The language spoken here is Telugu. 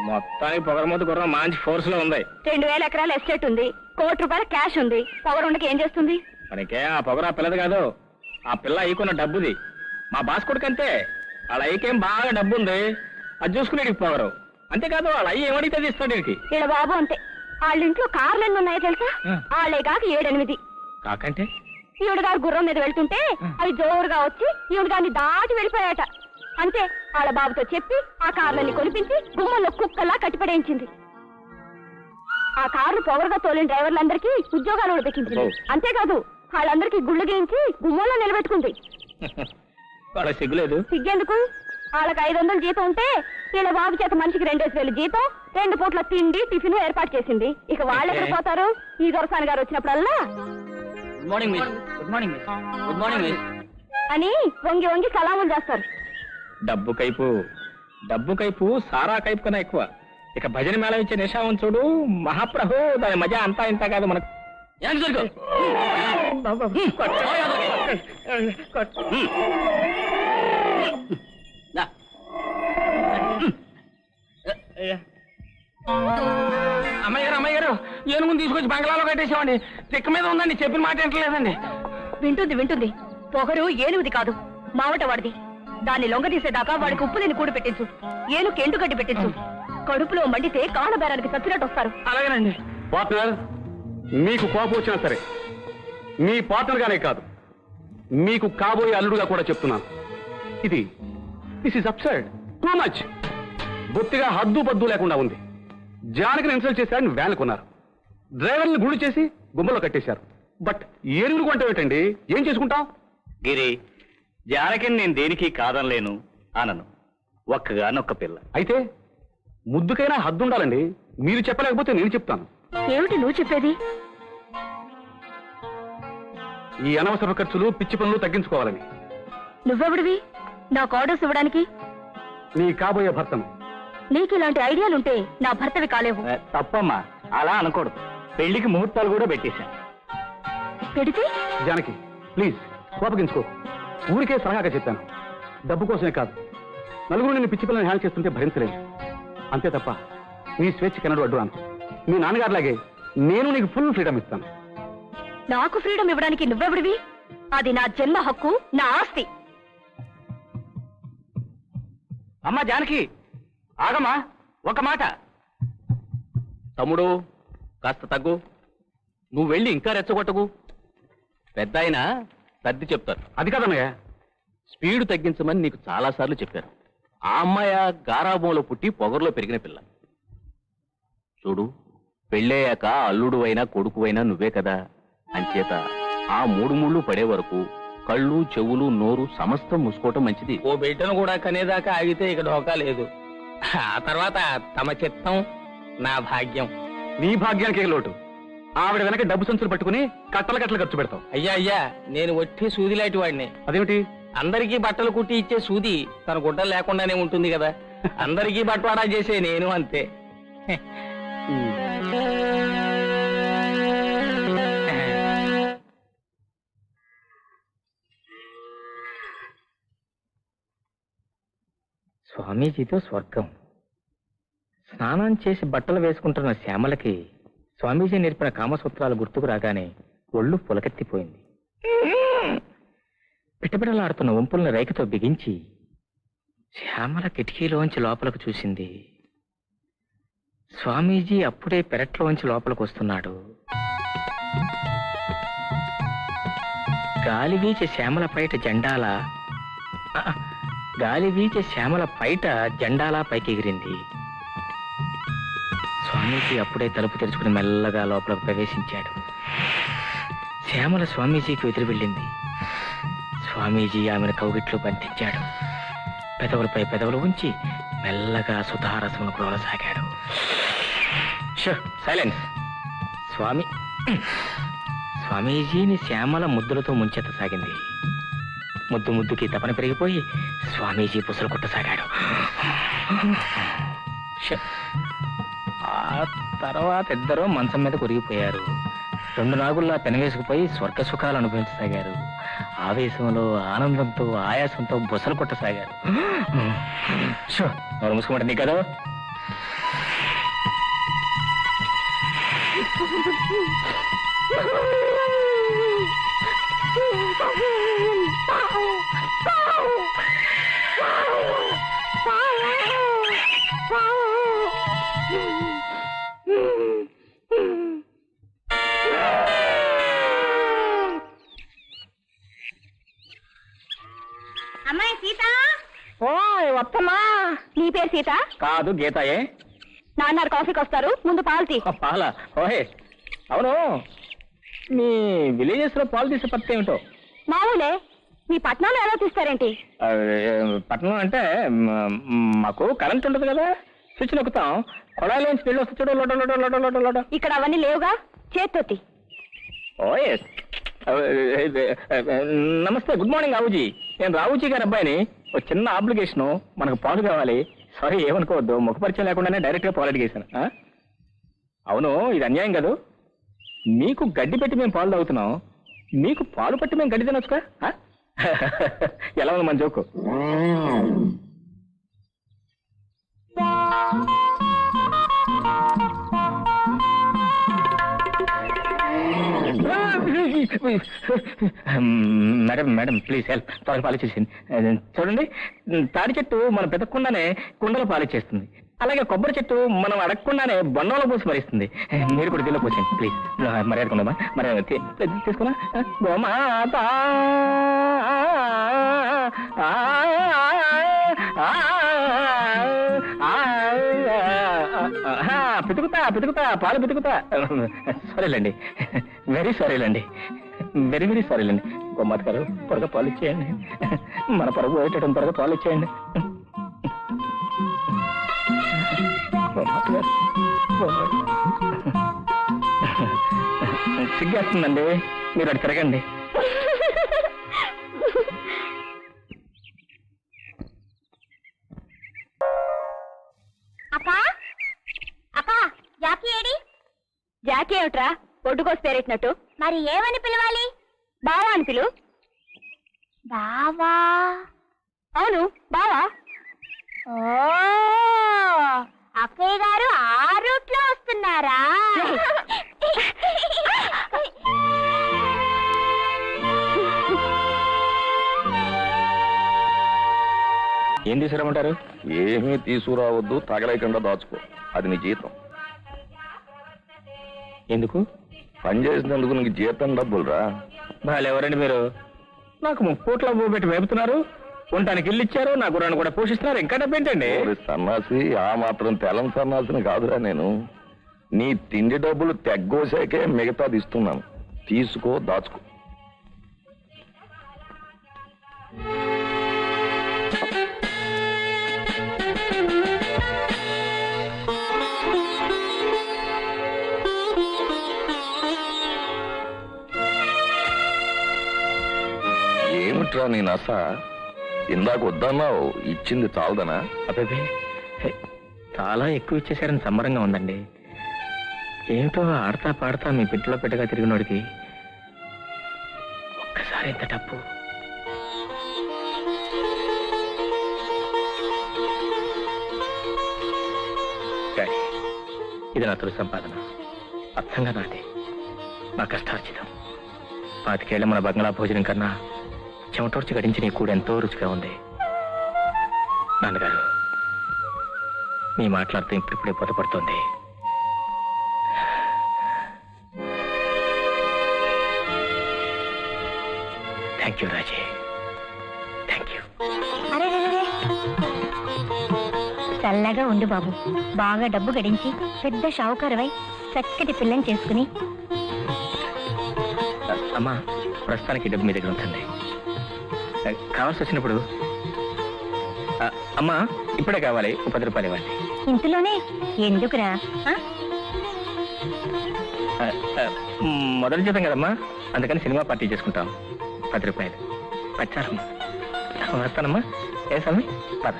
మొత్తానికి పొగరమూత గుర్రం మంచి ఫోర్స్లో ఉంది. రెండు వేల ఎకరాల ఎస్టేట్ ఉంది. కోటి రూపాయల క్యాష్ ఉంది. పొగరుండకి ఏం చేస్తుంది? మనకే ఆ పొగర ఆ పిల్లది కాదు. ఆ పిల్ల అయ్యకున్న డబ్బుది. మా బాస్ కొడుకంతే. వాళ్ళ అయ్యకేం బాగా డబ్బు ఉంది అది చూసుకునేటికి పొగరు అంతేకాదు వాళ్ళ అయ్య ఏమడిగితే అది ఇస్తాడు వీడికి. ఇలా బాబు అంతే. వాళ్ళ ఇంట్లో కార్లు ఎన్ని ఉన్నాయో తెలుసా? ఆ. వాళ్ళే కాక ఏడెనిమిది. కాకంటే? ఈవిడ గారు గుర్రం మీద వెళ్తుంటే అవి జోరుగా వచ్చి ఈవిడ గారిని దాటి వెళ్ళిపోయాట అంతే వాళ్ళ బాబుతో చెప్పి ఆ కార్లని కొనిపించి గుమ్మంలో కుక్కలా కట్టిపడేయించింది. ఆ కార్లు పొగరుగా తోలిన డ్రైవర్లందరికీ ఉద్యోగాలు అబ్బో. అంతేకాదు వాళ్ళందరికీ గుళ్ళు గీయించి గుమ్మంలో నిలబెట్టుకుంది. సిగ్గులేదు. సిగ్గెందుకు? వాళ్ళకి ఐదు వందలు జీతం ఉంటే వీళ్ళ బాబు చేత మనిషికి రెండేసి వేలు జీతం రెండు పూట్ల తిండి టిఫిన్ ఏర్పాటు చేసింది. ఇక వాళ్ళు ఎక్కడ. పోతారు? ఈ దొరసాని గారు వచ్చినప్పుడల్లా? Good morning miss good morning miss good morning miss అని వంగి వంగి సలాములు చేస్తారు. డబ్బు కైపు. డబ్బు కైపు సారా కైపు కన్నా ఎక్కువ. ఇక భజన మేళ ఇచ్చే నిషావం చూడు మహాప్రభు దాని మజా అంతా ఇంత కాదు మనకు. అమ్మాయి గారు అమ్మాయి గారు ఏనుగుని తీసుకొచ్చి బంగ్లాలో కట్టేసామండి తిక్క మీద ఉందండి చెప్పిన మాట వింటలేదండి. వింటుంది వింటుంది. పొగరు ఏనుగుది కాదు మావట వాడిది. దాన్ని లొంగ తీసేదాకా వాడికి ఉప్పు తిని కూడి పెట్టించు. ఏనుగు ఎండుగడ్డి పెట్టించు. కడుపులో మండితే కాళ్ళబేరానికి చచ్చినట్టు వస్తారు. అలాగేనండి. పార్ట్నర్ మీకు కోపం వచ్చినా సరే మీ పార్ట్నర్ గానే కాదు మీకు కాబోయే అల్లుడుగా కూడా చెప్తున్నాను. ఇది this is upside too much బొత్తిగా హద్దు పద్దు లేకుండా ఉంది. జానకిని ఇన్సల్ట్ చేశారని వ్యాన్ కొన్నారు. డ్రైవర్ని గుడి చేసి గుమ్మలో కట్టేశారు. బట్ ఏనుగురు కొంటే ఏంటండి? ఏం చేసుకుంటాం? గిరి జానకిని నేను దేనికి కాదనలేను అనను. ఒక్కగానొక్క పిల్ల. అయితే ముద్దుకైనా హద్దు ఉండాలండి మీరు చెప్పలేకపోతే నేను చెప్తాను. ఏమిటి నువ్వు చెప్పేది? ఈ అనవసర ఖర్చులు పిచ్చి పనులు తగ్గించుకోవాలని. నువ్వెవడివి? నాకు ఆర్డర్స్ ఇవ్వడానికి? నీ కాబోయే భర్తను. నీకు ఇలాంటి ఐడియాలుంటే నా భర్తవి కాలేవు. ఏ, తప్పమ్మా. అలా అనకూడదు. పెళ్ళికి ముహూర్తాలు కూడా పెట్టేశాను. పెడితే? జానకి ప్లీజ్ కోపగించుకో. ఊరికే సలహాగా చెప్పాను. డబ్బు కోసమే కాదు. నలుగురు నిన్ను పిచ్చి పిల్లని హ్యాండ్ చేస్తుంటే భరించలేదు అంతే తప్ప నీ స్వేచ్ఛ కెనడు అడ్డు రాను. మీ నాన్నగారిలాగే నేను నీకు ఫుల్ ఫ్రీడమ్ ఇస్తాను. నాకు ఫ్రీడమ్ ఇవ్వడానికి నువ్వెవడివి? అది నా జన్మ హక్కు నా ఆస్తి. అమ్మా జానకి! ఆగమ్మా ఒక మాట. తమ్ముడు కాస్త తగ్గు. నువ్వు వెళ్ళి ఇంకా రెచ్చగొట్టకు. పెద్ద ఆయన సర్ది చెప్తారు. అది కాదన్నయ్య. స్పీడ్ తగ్గించమని నీకు చాలాసార్లు చెప్పారు. ఆ అమ్మాయ గారాబంలో పుట్టి పొగరులో పెరిగిన పిల్ల. చూడు పెళ్ళయ్యాక అల్లుడు అయినా కొడుకు అయినా నువ్వే కదా. అంచేత ఆ మూడు ముళ్ళు పడే వరకు కళ్ళు చెవులు నోరు సమస్తం మూసుకోవటం మంచిది. ఓ బిడ్డను కూడా కనేదాకా ఆగితే ఇక ఢోకా లేదు. ఆ తర్వాత తమ చిత్తం నా భాగ్యం. నీ భాగ్యానికి లోటు. ఆవిడ వెనక డబ్బు సంచులు పట్టుకుని కట్టల కట్టలు ఖర్చు పెడతావు. అయ్యా అయ్యా నేను ఒట్టి సూది లాంటి వాడిని. అదేమిటి? అందరికీ బట్టలు కుట్టి ఇచ్చే సూది తన గుడ్డలు లేకుండానే ఉంటుంది కదా. అందరికీ బట్వాడా చేసే నేను అంతే. స్వామీజీతో స్వర్గం. స్నానం చేసి బట్టలు వేసుకుంటున్న శ్యామలకి స్వామీజీ నేర్పిన కామసూత్రాలు గుర్తుకు రాగానే ఒళ్ళు పులకెత్తిపోయింది. పిటపిటలాడుతున్న వంపుల్ని రేఖతో బిగించి శ్యామల కిటికీలోంచి లోపలకు చూసింది. స్వామీజీ అప్పుడే పెరట్లోంచి లోపలికి వస్తున్నాడు. గాలి వీచే శ్యామల పైట జెండాల గాలి వీచే శ్యామల పైట జెండాలా పైకి ఎగిరింది స్వామీజీ అప్పుడే తలుపు తెరుచుకుని మెల్లగా లోపలకు ప్రవేశించాడు. శ్యామల స్వామీజీకి ఎదురు వెళ్ళింది. స్వామీజీ ఆమెను కౌగిట్లో బంధించాడు. పెదవులపై పెదవులు ఉంచి మెల్లగా సుధారసమును కురవసాగాడు సైలెన్స్ స్వామి స్వామీజీని శ్యామల ముద్దులతో ముంచెత్తసాగింది. ముద్దు ముద్దుకి తపన పెరిగిపోయి స్వామీజీ పుసలు కొట్టసాగాడు. ఆ తర్వాత ఇద్దరూ మంచం మీద కొరిగిపోయారు. రెండు నాగుల్లా పెనవేసుకుపోయి స్వర్గ సుఖాలు అనుభవించసాగారు. ఆవేశంలో ఆనందంతో ఆయాసంతో బుసలు కొట్టసాగారు. ఎవరు మూసుకోమంటే నీ కదా? అమ్మాయి వత్తమ్మా నీ పేరు సీత? కాదు గీతాయే. నాన్నగారు కాఫీకి వస్తారు. ముందు పాలు తీ. పాల? ఓహే. అవును. మీ విలేజెస్లో పాలు తీసే పత్తి ఏమిటో? మామూలే. మీ పట్నంలో ఎలా తీస్తారేంటి పట్టణం అంటే మ- మాకు కరెంట్ ఉండదు కదా. స్విచ్ నొక్కుతాం. కొడాయిలోంచి నీళ్ళు వస్తే చూడు లోట లోట లోట లోట లోట. ఇక్కడ అవన్నీ లేవుగా? చేత్తోతి ఓ ఎస్ నమస్తే గుడ్ మార్నింగ్ రావుజీ. నేను రావుజీ గారి అబ్బాయిని. ఒక చిన్న అప్లికేషన్ మనకు పాలు కావాలి. సారీ ఏమనుకోవద్దు. ముఖ పరిచయం లేకుండానే డైరెక్ట్గా పాలు అడిగేశాను. ఆ? అవును ఇది అన్యాయం కాదు. మీకు గడ్డి పెట్టి మేము పాలు తాగుతున్నాం. మీకు పాలు పట్టి మేము గడ్డి తినొచ్చుగా? ఆ? ఎలా ఉంది మన joke? Madam madam please help త్వరగా పాలిచ్చేసింది చూడండి తాడి చెట్టు మనం పెతకకుండానే కుండలో పాలిచ్చేస్తుంది అలాగే కొబ్బరి చెట్టు మనం అడగకుండానే బొండంలో పోసి మరిస్తుంది మీరు కూడా దీనిలో పోసేయండి ప్లీజ్ మర్యాద ఉండమా మర్యాద తీసుకున్నా గోమాత పితుకుతా పితుకుతా పాలు పితుకుతా సరేలేండి వెరీ సారీలండి. వెరీ వెరీ సారీలండి. గోమాత గారు త్వరగా పాలు ఇచ్చేయండి. మన పరుగు పోయేటట్టు త్వరగా పాలు ఇచ్చేయండి. గోమాత గారు గోమాత. సిగ్గేస్తుందండి. మీరు అటు తిరగండి. ఏడి? జాకీ ఏమిట్రా? ఒడ్డుకోసి పేరెట్టినట్టు. మరి ఏమని పిలవాలి? బావా అని పిలు. బావా? అవును బావా. ఓ అక్కయ్య గారు ఆ రూట్లో వస్తున్నారా? ఏం తీసుకురమ్మంటారు ఏమీ తీసుకురావద్దు తగలేకుండా దాచుకో. అది నీ జీతం. ఎందుకు? పని చేసినందుకు నీకు జీతం డబ్బులురా. వాళ్ళు ఎవరండి మీరు. నాకు ముక్కోట్ల పెట్టి మేపుతున్నారు. ఉండటానికి ఇల్లు ఇచ్చారు నా గుర్రాన్ని కూడా పోషిస్తున్నారు. ఇంకా డబ్బు ఏంటండి? ఓరి సన్నాసి ఆ మాత్రం తెలం సన్నాసిని కాదురా నేను. నీ తిండి డబ్బులు తెగ్గోసాకే మిగతాది ఇస్తున్నాను. తీసుకో దాచుకో. ఏమిట్రా నీ నస? ఇందాక వద్దన్నావు ఇచ్చింది చాలదనా అబ్బాయి చాలా ఎక్కువ ఇచ్చేసారని సంబరంగా ఉందండి. ఏమిటో ఆడతా పాడతా మీ పెట్టిలో పెట్టగా తిరిగినోడికి ఒక్కసారి ఎంత డబ్బు? డాడీ, ఇది నా తొలి సంపాదన. అర్థంగా నాది. నా కష్టార్జితం. పాతికేళ్ళ మన బంగ్లా భోజనం కన్నా చెమటోర్చి గడించిన ఈ కూడ ఎంతో రుచిగా ఉంది. నాన్నగారు మీ మాట్లాడుతూ ఇప్పుడిప్పుడే పొతపడుతోంది థ్యాంక్ యూ రాజే థ్యాంక్ యూ అరే. చల్లగా ఉండు బాబు. బాగా డబ్బు గడించి పెద్ద షావుకారవై చక్కటి పిల్లని చేసుకుని. అమ్మా ప్రస్తుతానికి డబ్బు మీ దగ్గర ఉంటుంది కావాల్సి వచ్చినప్పుడు ఆ, అమ్మా ఇప్పుడే కావాలి ఒక పది రూపాయలు ఇవ్వండి. ఇంతలోనే ఎందుకురా? ఆ? ఆ, ఆ, మొదటి జీతం కదమ్మా అందుకని సినిమా పార్టీ చేసుకుంటాం. పది రూపాయలు. వచ్చారమ్మా. వస్తానమ్మా. ఏ స్వామి? పద.